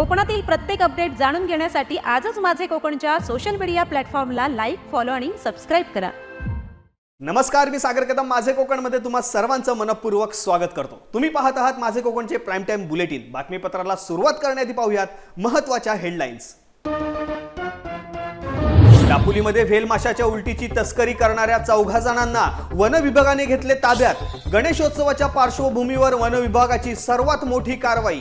कोकणातील प्रत्येक अपडेट जाणून घेण्यासाठी आजच माझे कोकणच्या सोशल मीडिया प्लॅटफॉर्मला लाईक फॉलो आणि सबस्क्राईब करा. नमस्कार मी सागर कदम. माझे कोकणमध्ये तुम्हा सर्वांचं मनपूर्वक स्वागत करतो. तुम्ही पाहत आहात माझे कोकणचे प्राईम टाइम बुलेटिन बातमीपत्राला सुरुवात करण्याआधी पाहूयात महत्त्वाच्या हेडलाईन्स दापोलीमध्ये व्हेलमाशाच्या उलटीची तस्करी करणाऱ्या चौघा जणांना वन विभागाने घेतले ताब्यात. गणेशोत्सवाच्या पार्श्वभूमीवर वन विभागाची सर्वात मोठी कारवाई.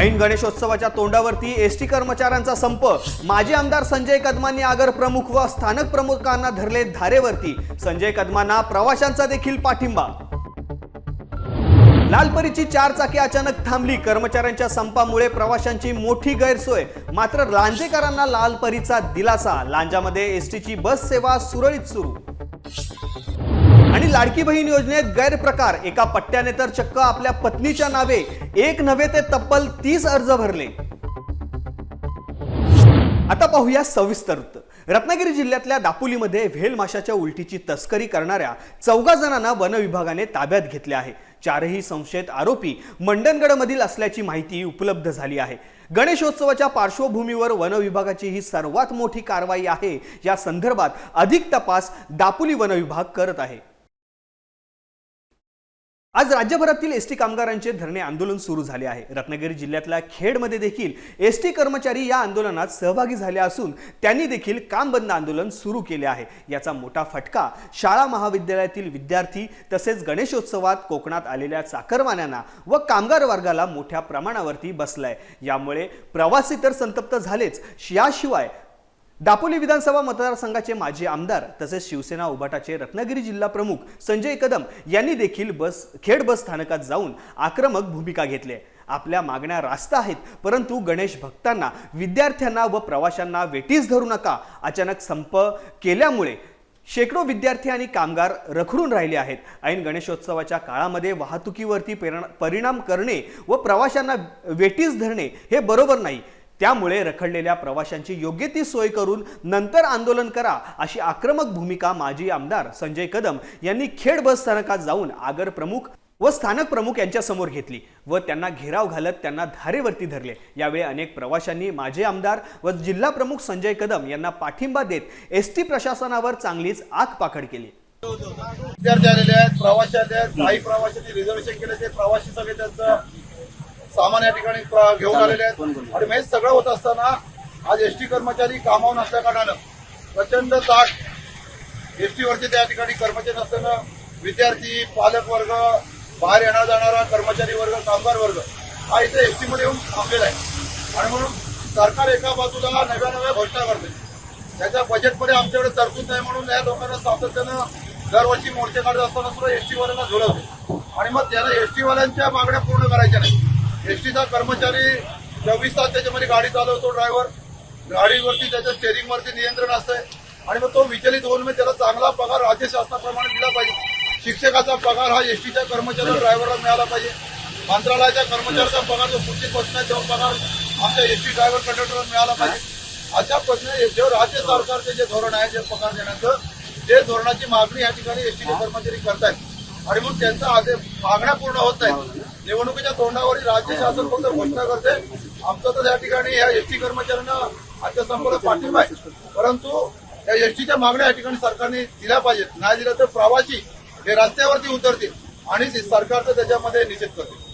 ऐन गणेशोत्सवाच्या तोंडावरती एस टी कर्मचाऱ्यांचा संप. माजी आमदार संजय कदमांनी आगर प्रमुख व स्थानक प्रमुखांना धरले धारेवरती. संजय कदमांना प्रवाशांचा देखील पाठिंबा. लालपरीची चार चाकी अचानक थांबली. कर्मचाऱ्यांच्या संपामुळे प्रवाशांची मोठी गैरसोय. मात्र लांजेकरांना लालपरीचा दिलासा. लांजामध्ये एसटीची बस सेवा सुरळीत सुरू. आणि लाडकी बहीण योजनेत गैरप्रकार. एका पट्ट्याने तर चक्क आपल्या पत्नीच्या नावे. एक नव्हे ते तब्बल तीस अर्ज भरले. आता पाहूया सविस्तर वृत्त. रत्नागिरी जिल्ह्यातल्या दापोलीमध्ये व्हेल माशाच्या उलटीची तस्करी करणाऱ्या चौघा जणांना वन विभागाने ताब्यात घेतले आहे. चारही संशयित आरोपी मंडणगडमधील असल्याची माहिती उपलब्ध झाली आहे. गणेशोत्सवाच्या पार्श्वभूमीवर वन विभागाची ही सर्वात मोठी कारवाई आहे. या संदर्भात अधिक तपास दापोली वन विभाग करत आहे. आज राज्यभरातील एस टी कामगारांचे धरणे आंदोलन सुरू झाले आहे. रत्नागिरी जिल्ह्यातल्या खेडमध्ये देखील एस टी कर्मचारी या आंदोलनात सहभागी झाले असून त्यांनी देखील काम बंद आंदोलन सुरू केले आहे. याचा मोठा फटका शाळा महाविद्यालयातील विद्यार्थी तसेच गणेशोत्सवात कोकणात आलेल्या चाकरमान्यांना व कामगार वर्गाला मोठ्या प्रमाणावरती बसलाय. यामुळे प्रवासी तर संतप्त झालेच. याशिवाय दापोली विधानसभा मतदारसंघाचे माजी आमदार तसेच शिवसेना उभाटाचे रत्नागिरी जिल्हा प्रमुख संजय कदम यांनी देखील बस खेड बस स्थानकात जाऊन आक्रमक भूमिका घेतली. आहे. आपल्या मागण्या रास्त आहेत परंतु गणेश भक्तांना विद्यार्थ्यांना व प्रवाशांना वेटीस धरू नका. अचानक संप केल्यामुळे शेकडो विद्यार्थी आणि कामगार रखडून राहिले आहेत. ऐन गणेशोत्सवाच्या काळामध्ये वाहतुकीवरती परिणाम करणे व प्रवाशांना वेटीस धरणे हे बरोबर नाही. त्यामुळे रखडलेल्या प्रवाशांची योग्य ती सोय करून नंतर आंदोलन करा अशी आक्रमक भूमिका माजी आमदार संजय कदम यांनी खेड बस स्थानकात जाऊन आगर प्रमुख व स्थानक प्रमुख यांच्या समोर घेतली व त्यांना घेराव घालत त्यांना धारेवरती धरले. यावेळी अनेक प्रवाशांनी माजी आमदार व जिल्हा प्रमुख संजय कदम यांना पाठिंबा देत एस टी प्रशासनावर चांगलीच आग पाखड केली. विद्यार्थी आलेले आहेत प्रवासी आले आहेत काही प्रवाशांनी रिझर्वेशन केलं ते प्रवाशी सगळे त्यांचं सामान या ठिकाणी घेऊन आलेले आहेत. आणि हे सगळं होत असताना आज एसटी कर्मचारी कामावून असल्या कारणानं प्रचंड ताट वरती त्या ठिकाणी कर्मचारी नसताना विद्यार्थी पालक वर्ग बाहेर येणार जाणारा कर्मचारी वर्ग कामगार वर्ग हा इथे एसटी मध्ये येऊन थांबलेला आहे. आणि म्हणून सरकार एका बाजूला नव्या नव्या घोषणा करते. त्याच्या बजेटमध्ये आमच्याकडे तरतूद नाही म्हणून या लोकांना सातत्यानं दरवर्षी मोर्चे काढत असताना सुद्धा एसटी वाल्यांना झुलवते. आणि मग त्याला एसटी वाल्यांच्या मागण्या पूर्ण करायच्या नाही एसटीचा कर्मचारी चोवीस तास त्याच्यामध्ये गाडी चालवतो ड्रायव्हर. गाडीवरती त्याच्या स्टेरिंगवरती नियंत्रण असतंय. आणि मग तो विचलित होऊन मग त्याला चांगला पगार राज्य शासनाप्रमाणे दिला पाहिजे. शिक्षकाचा पगार हा एसटीच्या कर्मचाऱ्याला ड्रायव्हरला मिळाला पाहिजे. मंत्रालयाच्या कर्मचाऱ्याचा पगार जो पुढची बसणार आहे तेव्हा पगार आमच्या एसटी ड्रायव्हर कंडक्टरला मिळाला पाहिजे. अशा प्रश्न जे राज्य सरकारचे जे धोरण आहे जे पगार देण्याचं ते धोरणाची मागणी या ठिकाणी एसटीचे कर्मचारी करतायत. आणि मग त्यांचा आदेश मागण्या पूर्ण होत नाही निवडणुकीच्या तोंडावर राज्य शासन फक्त घोषणा करते. आमचं तर या ठिकाणी या एसटी कर्मचाऱ्यांना आजच्या संपर्क पाठिंबा आहे. परंतु या एसटीच्या मागण्या या ठिकाणी सरकारने दिल्या पाहिजेत. नाही दिल्या तर प्रवासी हे रस्त्यावरती उतरतील आणि सरकारचं त्याच्यामध्ये निषेध करतील.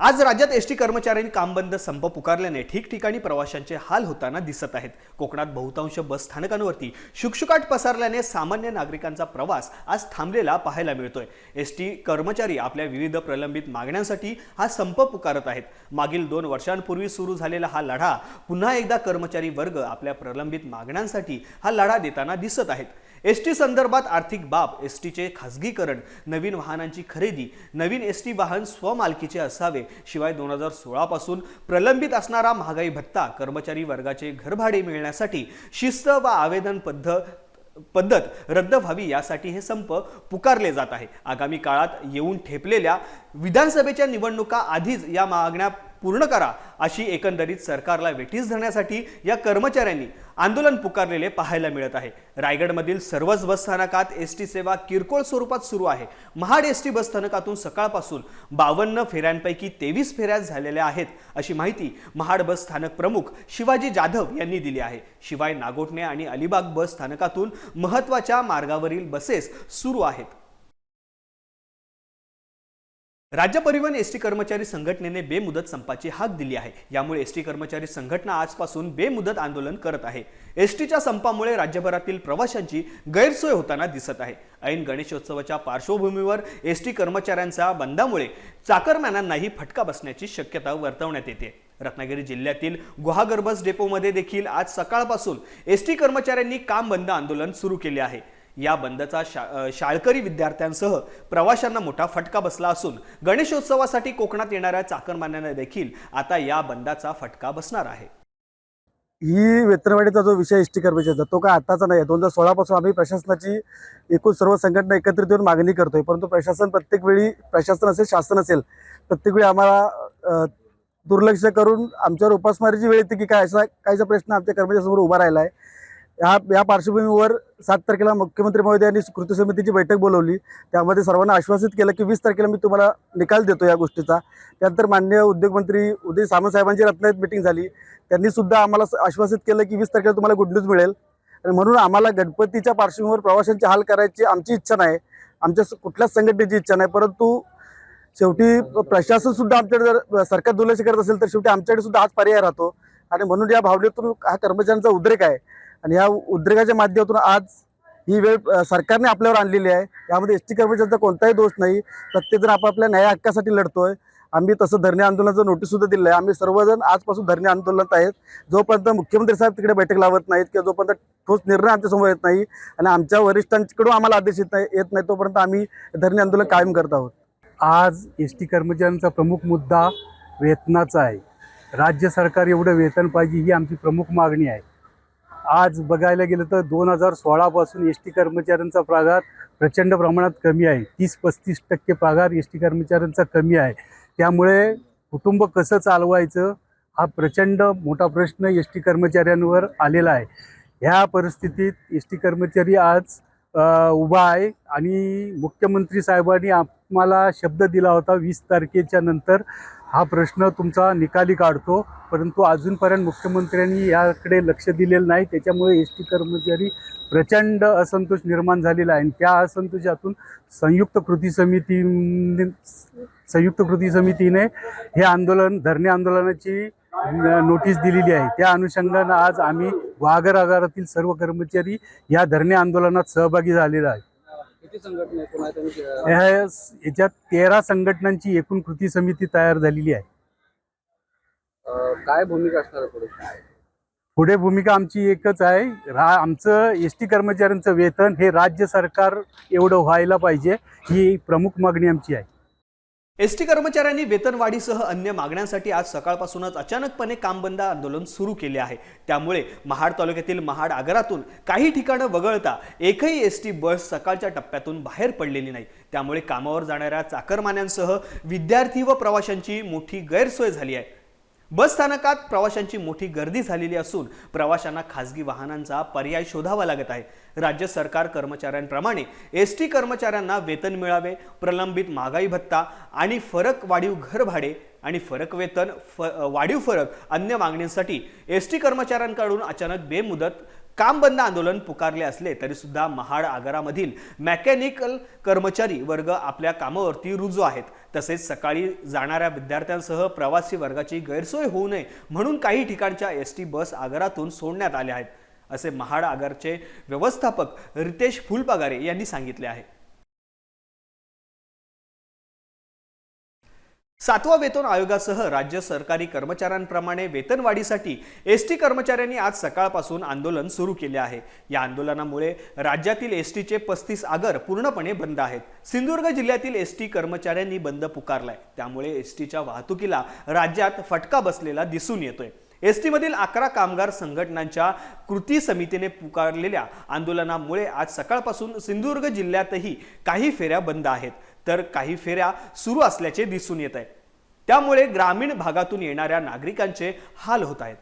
आज राज्यात एस टी कर्मचाऱ्यांनी कामबंद संप पुकारल्याने ठिकठिकाणी प्रवाशांचे हाल होताना दिसत आहेत. कोकणात बहुतांश बस स्थानकांवरती शुकशुकाट पसरल्याने सामान्य नागरिकांचा प्रवास आज थांबलेला पाहायला मिळतोय. एस टी कर्मचारी आपल्या विविध प्रलंबित मागण्यांसाठी हा संप पुकारत आहेत. मागील दोन वर्षांपूर्वी सुरू झालेला हा लढा पुन्हा एकदा कर्मचारी वर्ग आपल्या प्रलंबित मागण्यांसाठी हा लढा देताना दिसत आहेत. एस टी संदर्भात आर्थिक बाब एस टीचे खासगीकरण नवीन वाहनांची खरेदी नवीन एस टी वाहन स्वमालकीचे असावे शिवाय दोन हजार सोळापासून प्रलंबित असणारा महागाई भत्ता कर्मचारी वर्गाचे घरभाडे मिळण्यासाठी शिस्त व आवेदन पद्धत पद्धत रद्द व्हावी यासाठी हे संप पुकारले जात आहे. आगामी काळात येऊन ठेपलेल्या विधानसभेच्या निवडणुका आधीच या मागण्या पूर्ण करा अशी एकंदरीत सरकारला वेठीस धरण्यासाठी या कर्मचाऱ्यांनी आंदोलन पुकारलेले पाहायला मिळत आहे. रायगडमधील सर्वच बस स्थानकात एस टी सेवा किरकोळ स्वरूपात सुरू आहे. महाड एस टी बस स्थानकातून सकाळपासून बावन्न फेऱ्यांपैकी तेवीस फेऱ्या झालेल्या आहेत अशी माहिती महाड बस स्थानक प्रमुख शिवाजी जाधव यांनी दिली आहे. शिवाय नागोठणे आणि अलिबाग बस स्थानकातून महत्त्वाच्या मार्गावरील बसेस सुरू आहेत. राज्य परिवहन एस टी कर्मचारी संघटनेने बेमुदत संपाची हाक दिली आहे. यामुळे एस टी कर्मचारी संघटना आजपासून बेमुदत आंदोलन करत आहे. एस टीच्या संपामुळे राज्यभरातील प्रवाशांची गैरसोय होताना दिसत आहे. ऐन गणेशोत्सवाच्या पार्श्वभूमीवर एस टी कर्मचाऱ्यांच्या बंदामुळे चाकरमॅनांनाही फटका बसण्याची शक्यता वर्तवण्यात येते. रत्नागिरी जिल्ह्यातील गुहागर बस डेपोमध्ये देखील आज सकाळपासून एस टी कर्मचाऱ्यांनी काम बंद आंदोलन सुरू केले आहे. या बंदचा शा शाळकरी विद्यार्थ्यांसह प्रवाशांना मोठा फटका बसला असून गणेशोत्सवासाठी कोकणात येणाऱ्या चाकरमान्यांना देखील आता या बंदाचा फटका बसणार आहे. ही वेतनवाढीचा जो विषय एस टी कर्मचाऱ्याचा तो काय आताचा नाही. आहे दोन हजार सोळापासून आम्ही प्रशासनाची एकूण सर्व संघटना एकत्रित येऊन मागणी करतोय. परंतु प्रशासन प्रत्येक वेळी प्रशासन असेल शासन असेल प्रत्येक वेळी आम्हाला दुर्लक्ष करून आमच्यावर उपासमारीची वेळ येते की काय असा काहीचा प्रश्न आमच्या कर्मचाऱ्यासमोर उभा राहिला आहे या या पार्श्वभूमीवर सात तारखेला मुख्यमंत्री महोदयांनी कृती समितीची बैठक बोलवली. त्यामध्ये सर्वांना आश्वासित केलं की वीस तारखेला मी तुम्हाला निकाल देतो या गोष्टीचा. त्यानंतर माननीय उद्योगमंत्री उदय सामंत साहेबांची रत्नागिरीत मिटिंग झाली. त्यांनी सुद्धा आम्हाला आश्वासित केलं की वीस तारखेला तुम्हाला गुड न्यूज मिळेल. आणि म्हणून आम्हाला गणपतीच्या पार्श्वभूमीवर प्रवाशांचे हाल करायची आमची इच्छा नाही. आमच्या कुठल्याच संघटनेची इच्छा नाही. परंतु शेवटी प्रशासन सुद्धा आमच्याकडे जर सरकार दुर्लक्ष करत असेल तर शेवटी आमच्याकडे सुद्धा हाच पर्याय राहतो. आणि म्हणून या भावनेतून हा कर्मचाऱ्यांचा उद्रेक आहे. आणि या उद्रेकाच्या माध्यमातून आज ही वेळ सरकारने आपल्यावर आणलेली आहे. यामध्ये एस टी कर्मचाऱ्यांचा कोणताही दोष नाही. प्रत्येकजण आपापल्या न्याय हक्कासाठी लढतोय. आम्ही तसं धरणे आंदोलनाचं नोटीससुद्धा दिलं आहे आम्ही सर्वजण आजपासून धरणे आंदोलनात आहेत. जोपर्यंत मुख्यमंत्री साहेब तिकडे बैठक लावत नाहीत किंवा जोपर्यंत ठोस निर्णय आमच्यासमोर येत नाही आणि आमच्या वरिष्ठांकडून आम्हाला आदेश येत नाही येत नाही तोपर्यंत आम्ही धरणे आंदोलन कायम करत आहोत. आज एस टी कर्मचाऱ्यांचा प्रमुख मुद्दा वेतनाचा आहे. राज्य सरकार एवढं वेतन पाहिजे ही आमची प्रमुख मागणी आहे. आज बघायला गेलं तर दोन हजार सोळापासून एस टी कर्मचाऱ्यांचा पगार प्रचंड प्रमाणात कमी आहे. तीस पस्तीस टक्के पगार एस टी कर्मचाऱ्यांचा कमी आहे. त्यामुळे कुटुंब कसं चालवायचं हा प्रचंड मोठा प्रश्न एस टी कर्मचाऱ्यांवर आलेला आहे. ह्या परिस्थितीत एस टी कर्मचारी आज उभा आहे आणि मुख्यमंत्री साहेबांनी आम्हाला शब्द दिला होता वीस तारखेच्या नंतर. हा प्रश्न तुमचा निकाली काढतो परंतु अजूनपर्यंत मुख्यमंत्र्यांनी याकडे लक्ष दिलेलं नाही. त्याच्यामुळे एस टी कर्मचारी प्रचंड असंतोष निर्माण झालेला आहे. आणि त्या असंतोषातून संयुक्त कृती समिती संयुक्त कृती समितीने हे आंदोलन धरणे आंदोलनाची न- नोटीस दिलेली आहे. त्या अनुषंगानं आज आम्ही वाघर आगारातील सर्व कर्मचारी या धरणे आंदोलनात सहभागी झालेला आहे. किती संघटना एकूण आहेत आणि ह्या याच्यात तेरा संघटनांची एकूण कृती समिती तयार झालेली आहे. अं, काय भूमिका असणार आहे पुढे? पुढे भूमिका आमची एकच आहे. रा आमचं एस टी कर्मचाऱ्यांचं वेतन हे राज्य सरकार एवढं व्हायला पाहिजे ही प्रमुख मागणी आमची आहे. एस टी कर्मचाऱ्यांनी वेतनवाढीसह अन्य मागण्यांसाठी आज सकाळपासूनच अचानकपणे कामबंद आंदोलन सुरू केले आहे. त्यामुळे महाड तालुक्यातील महाड आगारातून काही ठिकाणं वगळता एकही एस टी बस सकाळच्या टप्प्यातून बाहेर पडलेली नाही. त्यामुळे कामावर जाणाऱ्या चाकरमान्यांसह विद्यार्थी व प्रवाशांची मोठी गैरसोय झाली आहे. बस स्थानकात प्रवाशांची मोठी गर्दी झालेली असून प्रवाशांना खासगी वाहनांचा पर्याय शोधावा लागत आहे. राज्य सरकार कर्मचाऱ्यांप्रमाणे एस टी कर्मचाऱ्यांना वेतन मिळावे प्रलंबित महागाई भत्ता आणि फरक वाढीव घर भाडे आणि फरक वेतन फ वाढीव फरक अन्य मागण्यांसाठी एस टी कर्मचाऱ्यांकडून अचानक बेमुदत काम बंद आंदोलन पुकारले असले तरी सुद्धा महाड आगारामधील मेकॅनिकल कर्मचारी वर्ग आपल्या कामावरती रुजू आहेत. तसेच सकाळी जाणाऱ्या विद्यार्थ्यांसह प्रवासी वर्गाची गैरसोय होऊ नये म्हणून काही ठिकाणच्या एस टी बस आगारातून सोडण्यात आल्या आहेत असे महाड आगारचे व्यवस्थापक रितेश फुलपगारे यांनी सांगितले आहे. सातवा वेतन आयोगासह राज्य सरकारी कर्मचाऱ्यांप्रमाणे वेतनवाढीसाठी एस टी कर्मचाऱ्यांनी आज सकाळपासून आंदोलन सुरू केले आहे. या आंदोलनामुळे राज्यातील एस टीचे पस्तीस आगर पूर्णपणे बंद आहेत. सिंधुदुर्ग जिल्ह्यातील एस टी कर्मचाऱ्यांनी बंद पुकारलाय. त्यामुळे एस टीच्या वाहतुकीला राज्यात फटका बसलेला दिसून येतोय. एस टीमधील अकरा कामगार संघटनांच्या कृती समितीने पुकारलेल्या आंदोलनामुळे आज सकाळपासून सिंधुदुर्ग जिल्ह्यातही काही फेऱ्या बंद आहेत. तर काही फेऱ्या सुरू असल्याचे दिसून येत आहे त्यामुळे ग्रामीण भागातून येणाऱ्या नागरिकांचे हाल होत आहेत.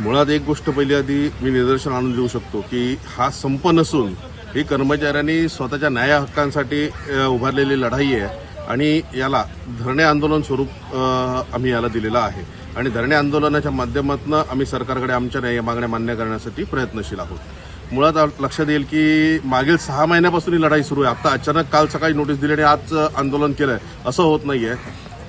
मुळात एक गोष्ट पहिली आधी मी निदर्शन आणून देऊ शकतो की हा संप नसून ही कर्मचाऱ्यांनी स्वतःच्या न्याय हक्कांसाठी उभारलेली लढाई आहे आणि याला धरणे आंदोलन स्वरूप आम्ही याला दिलेलं आहे. आणि धरणे आंदोलनाच्या माध्यमातून आम्ही सरकारकडे आमच्या न्याय मागण्या मान्य करण्यासाठी प्रयत्नशील आहोत. मुळात लक्षात येईल की मागील सहा महिन्यापासून ही लढाई सुरू आहे. आता अचानक काल सकाळी नोटीस दिली आणि आज आंदोलन केलंय. असं होत नाहीये.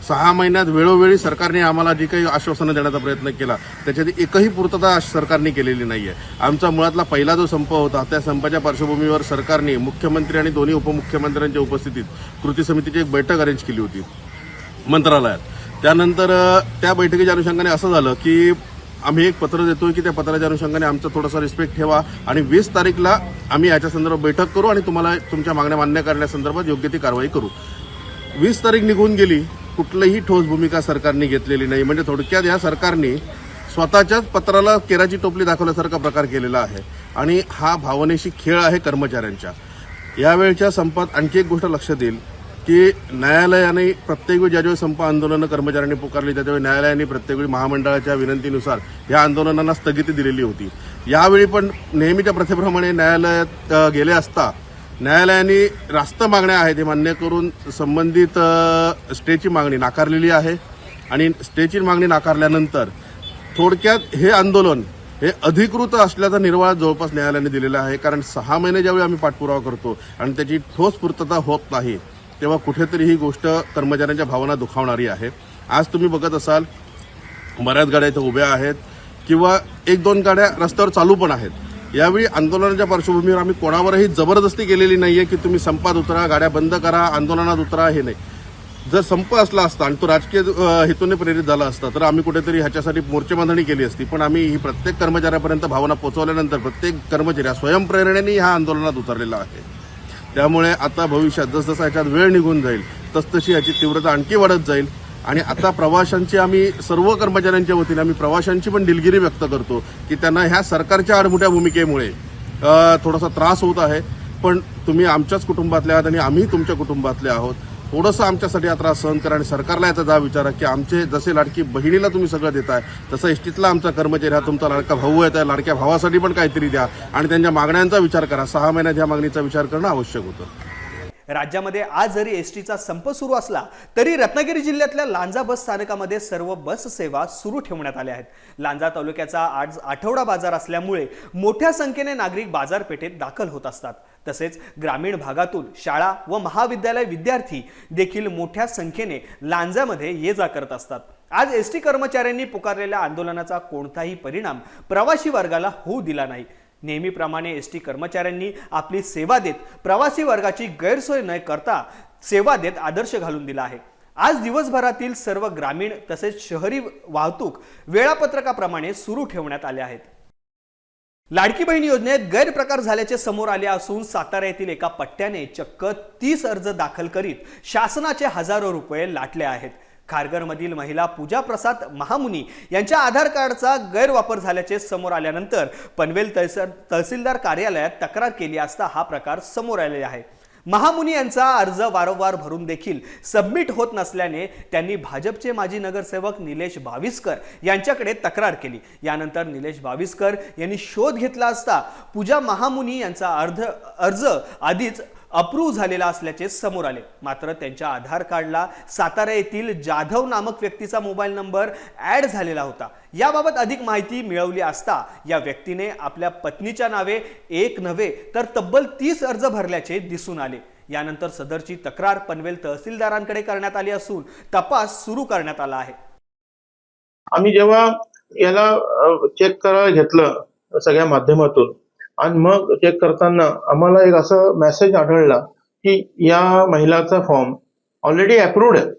सहा महिन्यात वेळोवेळी सरकारने आम्हाला जी काही आश्वासनं देण्याचा प्रयत्न केला त्याच्यात एकही पूर्तता सरकारने केलेली नाही आहे आमचा मुळातला पहिला जो संप होता त्या संपाच्या पार्श्वभूमीवर सरकारने मुख्यमंत्री आणि दोन्ही उपमुख्यमंत्र्यांच्या उपस्थितीत कृती समितीची एक बैठक अरेंज केली होती मंत्रालयात. त्यानंतर त्या बैठकीच्या अनुषंगाने असं झालं की आम्ही एक पत्र देतोय की त्या पत्राच्या अनुषंगाने आमचा थोडासा रिस्पेक्ट ठेवा. आणि वीस तारीखला आम्ही याच्या संदर्भात बैठक करू आणि तुम्हाला तुमच्या मागण्या मान्य करण्यासंदर्भात योग्य ती कारवाई करू. वीस तारीख निघून गेली कुठलीही ठोस भूमिका सरकारने घेतलेली नाही. म्हणजे थोडक्यात या सरकारने स्वतःच्याच पत्राला केराची टोपली दाखवल्यासारखा प्रकार केलेला आहे. आणि हा भावनेशी खेळ आहे कर्मचाऱ्यांच्या यावेळच्या संपात आणखी एक गोष्ट लक्षात येईल की न्यायालयाने प्रत्येक वेळी ज्यावेळी संप आंदोलनं कर्मचाऱ्यांनी पुकारली त्यावेळी न्यायालयाने प्रत्येक वेळी महामंडळाच्या विनंतीनुसार या आंदोलनांना स्थगिती दिलेली होती. यावेळी पण नेहमीच्या प्रथेप्रमाणे न्यायालयात गेले असता न्यायालयाने रास्त मागण्या आहेत हे मान्य करून संबंधित स्टेची मागणी नाकारलेली आहे. आणि स्टेची मागणी नाकारल्यानंतर थोडक्यात हे आंदोलन हे अधिकृत असल्याचा निर्वाळा जवळपास न्यायालयाने दिलेला आहे. कारण सहा महिने ज्यावेळी आम्ही पाठपुरावा करतो आणि त्याची ठोस पूर्तता होत नाही तेव्हा कुठेतरी ही गोष्ट कर्मचाऱ्यांच्या भावना दुखावणारी आहे. आज तुम्ही बघत असाल बऱ्याच गाड्या इथं उभ्या आहेत किंवा एक दोन गाड्या रस्त्यावर चालू पण आहेत. यावेळी आंदोलनाच्या पार्श्वभूमीवर आम्ही कोणावरही जबरदस्ती केलेली नाही आहे की तुम्ही संपात उतरा गाड्या बंद करा आंदोलनात उतरा हे नाही. जर संप असला असता आणि तो राजकीय हेतूने प्रेरित झाला असता तर आम्ही कुठेतरी ह्याच्यासाठी मोर्चे बांधणी केली असती. पण आम्ही ही प्रत्येक कर्मचाऱ्यापर्यंत भावना पोहोचवल्यानंतर प्रत्येक कर्मचारी स्वयंप्रेरणेने ह्या आंदोलनात उतरलेला आहे. त्यामुळे आता भविष्यात जसजसा याच्यात वेळ निघून जाईल तसतशी याची तीव्रता आणखी वाढत जाईल. आणि आता प्रवाशांची आम्ही सर्व कर्मचाऱ्यांच्या वतीने आम्ही प्रवाशांची पण दिलगिरी व्यक्त करतो की त्यांना ह्या सरकारच्या आडमोठ्या भूमिकेमुळे थोडासा त्रास होत आहे. पण तुम्ही आमच्याच कुटुंबातले आहात आणि आम्ही तुमच्या कुटुंबातले आहोत. थोडंसं आमच्यासाठी हा त्रास सहन करा आणि सरकारला याचा जा विचारा की आमचे जसे लाडकी बहिणीला तुम्ही सगळं देताय तसं एसटीतला आमचा कर्मचारी हा तुमचा लाडका भाऊ आहे त्या लाडक्या भावासाठी पण काहीतरी द्या आणि त्यांच्या मागण्यांचा विचार करा. सहा महिन्यात ह्या मागणीचा विचार करणं आवश्यक होतं. राज्यामध्ये आज जरी एस टीचा संप सुरू असला तरी रत्नागिरी जिल्ह्यातल्या लांजा बस स्थानकामध्ये सर्व बस सेवा सुरू ठेवण्यात आल्या आहेत. लांजा तालुक्याचा आज आठवडा बाजार असल्यामुळे मोठ्या संख्येने नागरिक बाजारपेठेत दाखल होत असतात. तसेच ग्रामीण भागातून शाळा व महाविद्यालय विद्यार्थी देखील मोठ्या संख्येने लांजामध्ये ये जा करत असतात. आज एस टी कर्मचाऱ्यांनी पुकारलेल्या आंदोलनाचा कोणताही परिणाम प्रवासी वर्गाला होऊ दिला नाही. नेहमीप्रमाणे एस टी कर्मचाऱ्यांनी आपली सेवा देत प्रवासी वर्गाची गैरसोय न करता सेवा देत आदर्श घालून दिला आहे. आज दिवसभरातील सर्व ग्रामीण तसेच शहरी वाहतूक वेळापत्रकाप्रमाणे सुरू ठेवण्यात आले आहेत. लाडकी बहीण योजनेत गैरप्रकार झाल्याचे समोर आले असून सातारा येथील एका पट्ट्याने चक्क तीस अर्ज दाखल करीत शासनाचे हजारो रुपये लाटले आहेत. खारघरमधील महिला पूजा प्रसाद महामुनी यांच्या आधार कार्डचा गैरवापर झाल्याचे समोर आल्यानंतर पनवेल तहसील तहसीलदार कार्यालयात तक्रार केली असता हा प्रकार समोर आलेला आहे. महामुनी यांचा अर्ज वारंवार भरून देखील सबमिट होत नसल्याने त्यांनी भाजपचे माजी नगरसेवक निलेश भाविस्कर यांच्याकडे तक्रार केली. यानंतर निलेश भाविस्कर यांनी शोध घेतला असता पूजा महामुनी यांचा अर्ध अर्ज आधीच अप्रूव्ह झालेला असल्याचे समोर आले. मात्र त्यांच्या आधार कार्डला सातारा येथील जाधव नामक व्यक्तीचा मोबाईल नंबर ऍड झालेला होता. याबाबत अधिक माहिती मिळवली असता या व्यक्तीने आपल्या पत्नीच्या नावे एक नव्हे तर तब्बल तीस अर्ज भरल्याचे दिसून आले. यानंतर सदरची तक्रार पनवेल तहसीलदारांकडे करण्यात आली असून तपास सुरू करण्यात आला आहे. आम्ही जेव्हा याला चेक करायला घेतलं सगळ्या माध्यमातून आणि मग चेक करताना आम्हाला एक असं मेसेज आढळला की या महिलाचा फॉर्म ऑलरेडी अप्रूव्ड आहे.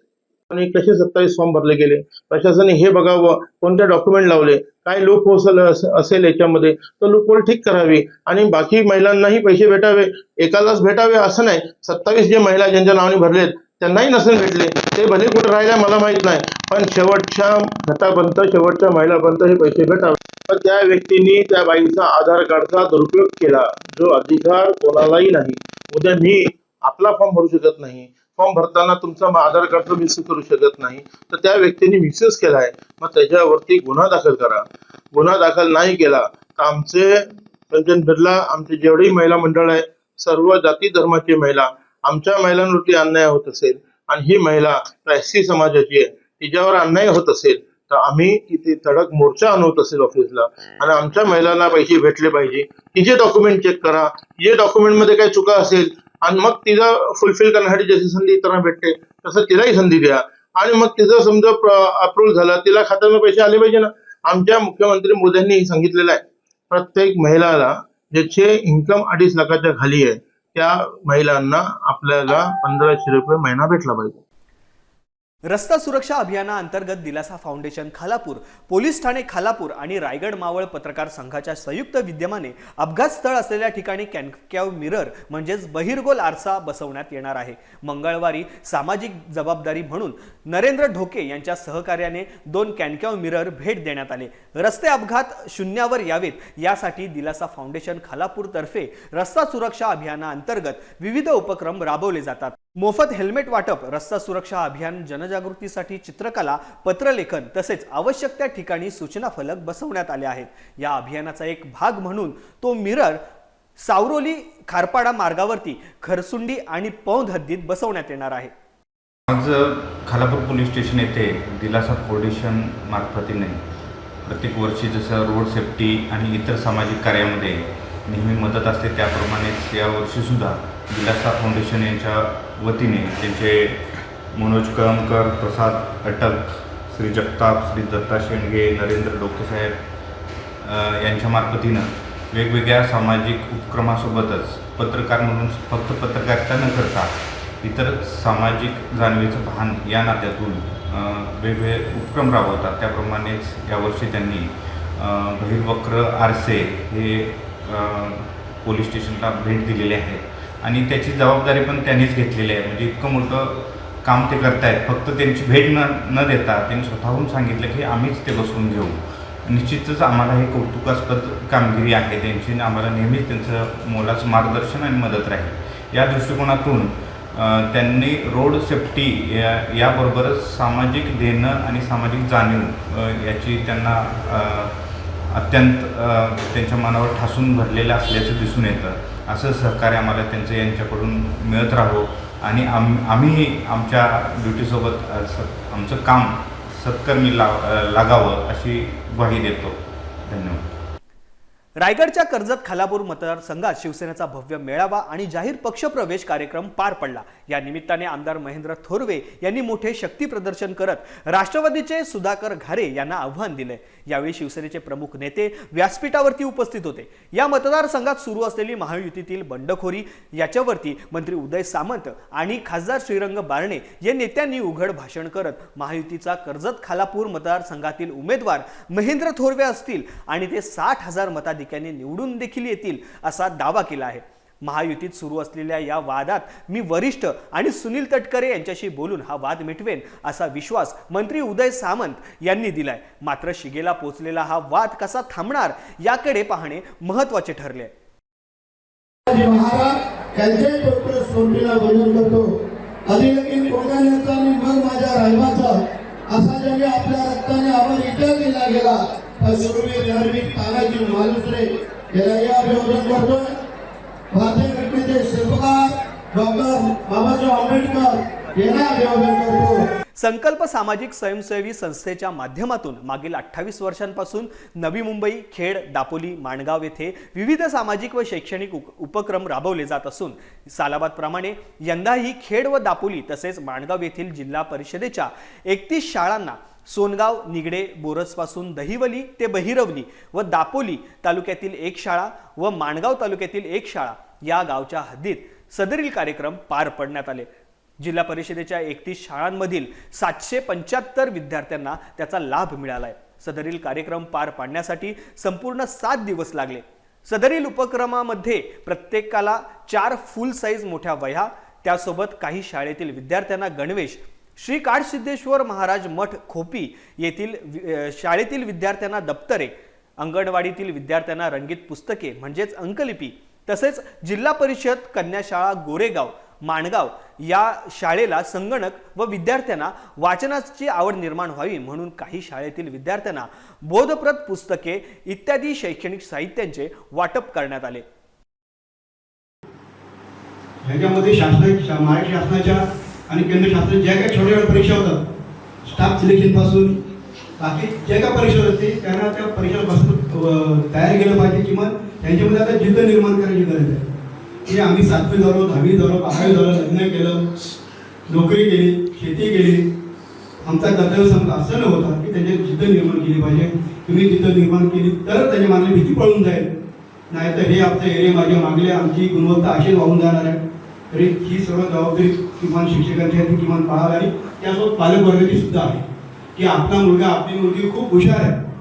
आणि कसे सत्तावीस फॉर्म भरले गेले? प्रशासनाने हे बघावं कोणते डॉक्युमेंट लावले काय लूप होल असेल याच्यामध्ये तर लूप होल ठीक करावी. आणि बाकी महिलांनाही पैसे भेटावे एकालाच भेटावे असं नाही. सत्तावीस जे महिला ज्यांच्या नावाने भरलेत त्यांनाही नसेल भेटले. ते भले कुठे राहिल्या मला माहीत नाही. पण शेवटच्या घटापर्यंत शेवटच्या महिलापर्यंत हे पैसे भेटावे. तर त्या व्यक्तीने त्या बाईचा आधार कार्डचा दुरुपयोग केला. जो अधिकार कोणालाही नाही. उद्या मी आपला फॉर्म भरू शकत नाही. फॉर्म भरताना तुमचा आधार कार्ड मिसयूज करू शकत नाही. तर त्या व्यक्तीने मिसयूज केलाय मग त्याच्यावरती गुन्हा दाखल करा. गुन्हा दाखल नाही केला तर आमचे रंजन बिर्ला आमचे जेवढेही महिला मंडळ आहे सर्व जाती धर्माची महिला आमच्या महिलांवरती अन्याय होत असेल आणि ही महिला एस सी समाजाची आहे तिच्यावर अन्याय होत असेल तर आम्ही इथे तडक मोर्चा आणवत असेल ऑफिसला आणि आमच्या महिलांना पैसे भेटले पाहिजे. तिचे डॉक्युमेंट चेक करा. जे डॉक्युमेंटमध्ये काही चुका असेल आणि मग तिला फुलफिल करण्यासाठी जशी संधी इतरांना भेटते तसं तिलाही संधी द्या. आणि मग तिचं समजा अप्रूव्ह झालं तिला खात्यामध्ये पैसे आले पाहिजे ना. आमच्या मुख्यमंत्री मोदींनी हे सांगितलेलं आहे. प्रत्येक महिलाला ज्याचे इन्कम अडीच लाखाच्या खाली आहे त्या महिलांना आपल्याला पंधराशे रुपये महिना भेटला पाहिजे. रस्ता सुरक्षा अभियानाअंतर्गत दिलासा फाउंडेशन खालापूर पोलीस ठाणे खालापूर आणि रायगड मावळ पत्रकार संघाच्या संयुक्त विद्यमाने अपघात स्थळ असलेल्या ठिकाणी कॅनकॅव मिरर म्हणजेच बहिर्गोल आरसा बसवण्यात येणार आहे. मंगळवारी सामाजिक जबाबदारी म्हणून नरेंद्र ढोके यांच्या सहकार्याने दोन कॅनकॅव मिरर भेट देण्यात आले. रस्ते अपघात शून्यावर यावेत यासाठी दिलासा फाउंडेशन खालापूरतर्फे रस्ता सुरक्षा अभियानाअंतर्गत विविध उपक्रम राबवले जातात. मोफत हेल्मेट वाटप रस्ता सुरक्षा अभियान जनजागृतीसाठी चित्रकला पत्रलेखन तसेच आवश्यक त्या ठिकाणी सूचना फलक बसवण्यात आले आहेत. या अभियानाचा एक भाग म्हणून तो मिरर सावरोली खारपाडा मार्गावरती खरसुंडी आणि पौध हद्दीत बसवण्यात येणार आहे. आज खालापूर पोलीस स्टेशन येथे दिलासा फाउंडेशन मार्फतीने प्रत्येक वर्षी जसं रोड सेफ्टी आणि इतर सामाजिक कार्यामध्ये नेहमी मदत असते त्याप्रमाणेच यावर्षीसुद्धा दिलासा फाउंडेशन यांच्या वतीने त्यांचे मनोज कळमकर प्रसाद अटक श्री जगताप श्री दत्ता शेंडगे नरेंद्र डोकेसाहेब यांच्या मार्फतीनं वेगवेगळ्या सामाजिक उपक्रमासोबतच पत्रकार म्हणून फक्त पत्रकारिता न करता इतर सामाजिक जाणीवेचं भान या नात्यातून वेगवेगळे उपक्रम राबवतात. त्याप्रमाणेच यावर्षी त्यांनी बहिर्वक्र आरसे हे पोलीस स्टेशनला भेट दिलेली आहे. आणि त्याची जबाबदारी पण त्यांनीच घेतलेली आहे. म्हणजे इतकं मोठं काम ते करतायत. फक्त त्यांची भेट न न देता त्यांनी स्वतःहून सांगितलं की आम्हीच ते बसवून घेऊ. निश्चितच आम्हाला हे कौतुकास्पद कामगिरी आहे त्यांची आणि आम्हाला नेहमीच त्यांचं मोलाचं मार्गदर्शन आणि मदत राहील. या दृष्टिकोनातून त्यांनी रोड सेफ्टी या याबरोबरच सामाजिक देणं आणि सामाजिक जाणीव याची त्यांना अत्यंत त्यांच्या मनावर ठासून भरलेलं असल्याचं दिसून येतं. असं सहकार्य आम्हाला त्यांचं यांच्याकडून मिळत राहो. आणि आम आम्हीही आमच्या ड्युटीसोबत आमचं काम सत्कर्मी ला लागावं अशी ग्वाही देतो. धन्यवाद. रायगडच्या कर्जत खालापूर मतदारसंघात शिवसेनेचा भव्य मेळावा आणि जाहीर पक्षप्रवेश कार्यक्रम पार पडला. या निमित्ताने आमदार महेंद्र थोरवे यांनी मोठे शक्ती प्रदर्शन करत राष्ट्रवादीचे सुधाकर घारे यांना आव्हान दिले. यावेळी शिवसेनेचे प्रमुख नेते व्यासपीठावरती उपस्थित होते. या मतदारसंघात सुरू असलेली महायुतीतील बंडखोरी याच्यावरती मंत्री उदय सामंत आणि खासदार श्रीरंग बारणे या नेत्यांनी उघड भाषण करत महायुतीचा कर्जत खालापूर मतदारसंघातील उमेदवार महेंद्र थोरवे असतील आणि ते साठ हजार मताधिक्याने निवडून देखील येतील असा दावा केला आहे. महायुतीत सुरू असलेल्या या वादात मी वरिष्ठ आणि सुनील तटकरे यांच्याशी बोलून हा वाद मिटवेन असा विश्वास मंत्री उदय सामंत यांनी दिलाय. मात्र शिगेला पोचलेला हा वाद कसा थांबणार याकडे पाहणे महत्त्वाचे ठरले. असा ज्याने आपल्या रक्ताने आपण इतर दिला गेला. तर सुरवीर धार्मिक तानाजी मालुसरे याला या अभिवादन करतोय. भारतीय घटनेचे शिल्पकार डॉक्टर बाबासाहेब आंबेडकर यांना अभिवादन करतो संकल्प सामाजिक स्वयंसेवी संस्थेच्या माध्यमातून मागील अठ्ठावीस वर्षांपासून नवी मुंबई खेड दापोली माणगाव येथे विविध सामाजिक व शैक्षणिक उप- उपक्रम राबवले जात असून सालाबादप्रमाणे यंदाही खेड व दापोली तसेच माणगाव येथील जिल्हा परिषदेच्या एकतीस शाळांना सोनगाव निगडे बोरसपासून दहिवली ते बहिरवली व दापोली तालुक्यातील एक शाळा व माणगाव तालुक्यातील एक शाळा या गावच्या हद्दीत सदरील कार्यक्रम पार पडण्यात आले. जिल्हा परिषदेच्या एकतीस शाळांमधील सातशे पंच्याहत्तर विद्यार्थ्यांना त्याचा लाभ मिळालाय. सदरील कार्यक्रम पार पाडण्यासाठी संपूर्ण सात दिवस लागले. सदरील उपक्रमामध्ये प्रत्येकाला चार फुल साईज मोठ्या वह्या त्यासोबत काही शाळेतील विद्यार्थ्यांना गणवेश श्री काडसिद्धेश्वर महाराज मठ खोपी येथील शाळेतील विद्यार्थ्यांना दप्तरे अंगणवाडीतील विद्यार्थ्यांना रंगीत पुस्तके म्हणजेच अंकलिपी तसेच जिल्हा परिषद कन्याशाळा गोरेगाव माणगाव या शाळेला संगणक व विद्यार्थ्यांना वाचनाची आवड निर्माण व्हावी म्हणून काही शाळेतील विद्यार्थ्यांना बोधप्रद पुस्तके इत्यादी शैक्षणिक साहित्यांचे वाटप करण्यात आले. ह्याच्यामध्ये शासना महाराष्ट्र शासनाच्या आणि केंद्र शास्त्र ज्या काही छोट्या छोट्या परीक्षा होतात स्टाफ सिलेक्शनपासून बाकी ज्या काही परीक्षा होते त्यांना त्या परीक्षेपासून तयार केलं पाहिजे किंवा त्यांच्यामध्ये आता जिद्द निर्माण करायची गरज आहे. की आम्ही सातवी झालो दहावी झालो बारावी झालो लग्न केलं नोकरी केली शेती केली. आमचा कर्तव्य समजा असं न होता की त्याच्यात जिद्द निर्माण केली पाहिजे. तुम्ही जिद्द निर्माण केली तर त्याच्या मागली भीती पळून जाईल. नाहीतर हे आमचं एरिया माझ्या मागले आमची गुणवत्ता अशी वाहून जाणार आहे. तरी ही सर्व जबाबदारी किमान शिक्षकांची आहे ती किमान पाहावी आणि त्यासोबत पालकवर्गाची सुद्धा आहे. की आपला मुलगा आपली मुलगी खूप हुशार आहे.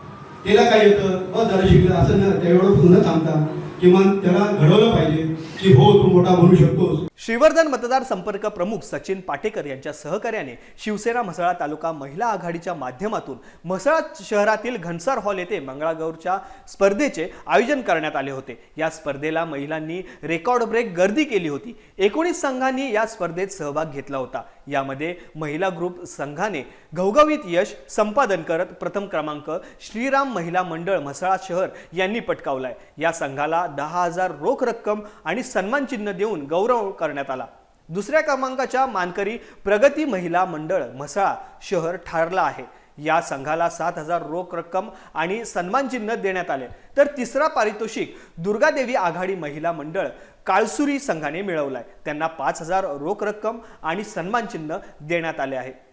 त्याला काय येतं? बस झालं शिकलं असं न तेवढं न थांबता किमान त्याला घडवलं पाहिजे. की हो तू मोठा बनू शकतोस. श्रीवर्धन मतदार संपर्क प्रमुख सचिन पाटेकर यांच्या सहकार्याने शिवसेना म्हसळा तालुका महिला आघाडीच्या माध्यमातून म्हसळा शहरातील घनसार हॉल येथे मंगळागौरच्या स्पर्धेचे आयोजन करण्यात आले होते. या स्पर्धेला महिलांनी रेकॉर्ड ब्रेक गर्दी केली होती. एकोणीस संघांनी या स्पर्धेत सहभाग घेतला होता. यामध्ये महिला ग्रुप संघाने घवघवीत यश संपादन करत प्रथम क्रमांक श्रीराम महिला मंडळ म्हसळा शहर यांनी पटकावलाय. या संघाला दहा हजार रोख रक्कम आणि सन्मान चिन्ह देऊन गौरव करण्यात आला. दुसऱ्या क्रमांकाच्या मानकरी प्रगती महिला मंडळ म्हसळा शहर ठरला आहे. या संघाला सात हजार रोख रक्कम आणि सन्मान चिन्ह देण्यात आले. तर तिसरा पारितोषिक दुर्गादेवी आघाडी महिला मंडळ काळसुरी संघाने मिळवलाय. त्यांना पाच हजार रोख रक्कम आणि सन्मानचिन्ह देण्यात आले आहे.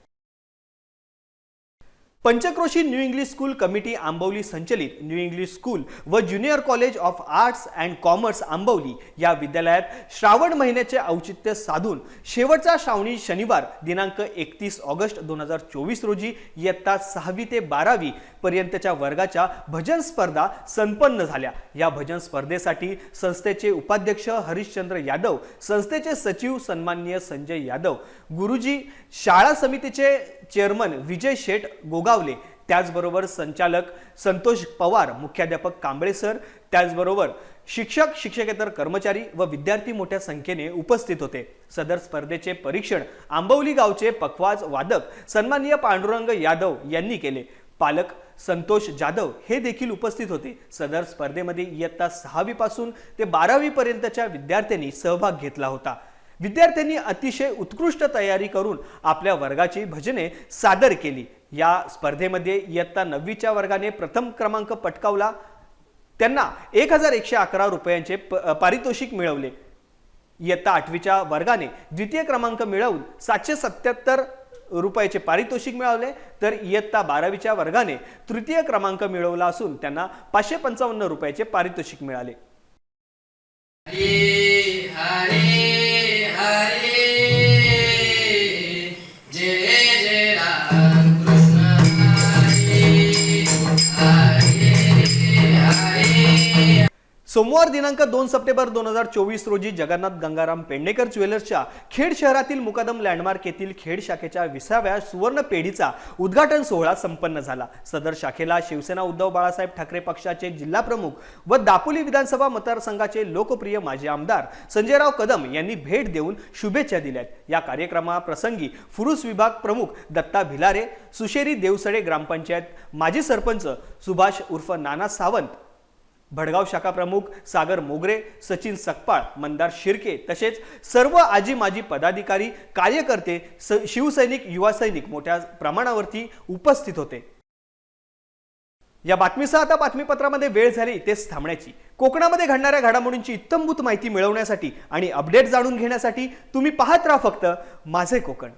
Panchkroshi new English school committee Ambavali संचलित न्यू इंग्लिश स्कूल व junior college of arts and commerce Ambavali. या विद्यालयात श्रावण महिन्याचे औचित्य साधून शेवटचा श्रावणी शनिवार दिनांक एकतीस ऑगस्ट दोन हजार चोवीस रोजी इयत्ता सहावी ते बारावी पर्यंतच्या वर्गाच्या भजन स्पर्धा संपन्न झाल्या. या भजन स्पर्धेसाठी संस्थेचे उपाध्यक्ष हरिश्चंद्र यादव संस्थेचे सचिव सन्माननीय संजय यादव गुरुजी शाळा समितीचे चेअरमन विजय शेठ गोगावले त्याचबरोबर संचालक संतोष पवार मुख्याध्यापक कांबळे सर त्याचबरोबर शिक्षक शिक्षकेतर कर्मचारी व विद्यार्थी मोठ्या संख्येने उपस्थित होते. सदर स्पर्धेचे परीक्षण आंबवली गावचे पखवाज वादक सन्माननीय पांडुरंग यादव यांनी केले. पालक संतोष जाधव हे देखील उपस्थित होते. सदर स्पर्धेमध्ये इयत्ता सहावीपासून ते बारावीपर्यंतच्या विद्यार्थ्यांनी सहभाग घेतला होता. विद्यार्थ्यांनी अतिशय उत्कृष्ट तयारी करून आपल्या वर्गाची भजने सादर केली. या स्पर्धेमध्ये इयत्ता नववीच्या वर्गाने प्रथम क्रमांक पटकावला. त्यांना एक हजार एकशे अकरा रुपयांचे प- पारितोषिक मिळवले. इयत्ता आठवीच्या वर्गाने द्वितीय क्रमांक मिळवून सातशे सत्याहत्तर रुपयाचे पारितोषिक मिळवले. तर इयत्ता बारावीच्या वर्गाने तृतीय क्रमांक मिळवला असून त्यांना पाचशे पंचावन्न रुपयाचे पारितोषिक मिळाले. सोमवार दिनांक दोन सप्टेंबर दोन हजार चोवीस रोजी जगन्नाथ गंगाराम पेडणेकर ज्वेलर्सच्या खेड शहरातील मुकादम लँडमार्क येथील खेड शाखेच्या विसाव्या सुवर्ण पेढीचा उद्घाटन सोहळा संपन्न झाला. सदर शाखेला शिवसेना उद्धव बाळासाहेब ठाकरे पक्षाचे जिल्हा प्रमुख व दापोली विधानसभा मतदारसंघाचे लोकप्रिय माजी आमदार संजयराव कदम यांनी भेट देऊन शुभेच्छा दिल्यात या कार्यक्रमाप्रसंगी फुरुस विभाग प्रमुख दत्ता भिलारे सुशेरी देवसडे ग्रामपंचायत माजी सरपंच सुभाष उर्फ नाना सावंत भडगाव शाखा प्रमुख सागर मोगरे सचिन सकपाळ मंदार शिर्के तसेच सर्व आजी माजी पदाधिकारी कार्यकर्ते स शिवसैनिक युवा सैनिक मोठ्या प्रमाणावरती उपस्थित होते. या बातमीसह आता बातमीपत्रामध्ये वेळ झाली तेच थांबण्याची. कोकणामध्ये घडणाऱ्या घडामोडींची इत्तमभूत माहिती मिळवण्यासाठी आणि अपडेट जाणून घेण्यासाठी तुम्ही पाहत राहा फक्त माझे कोकण.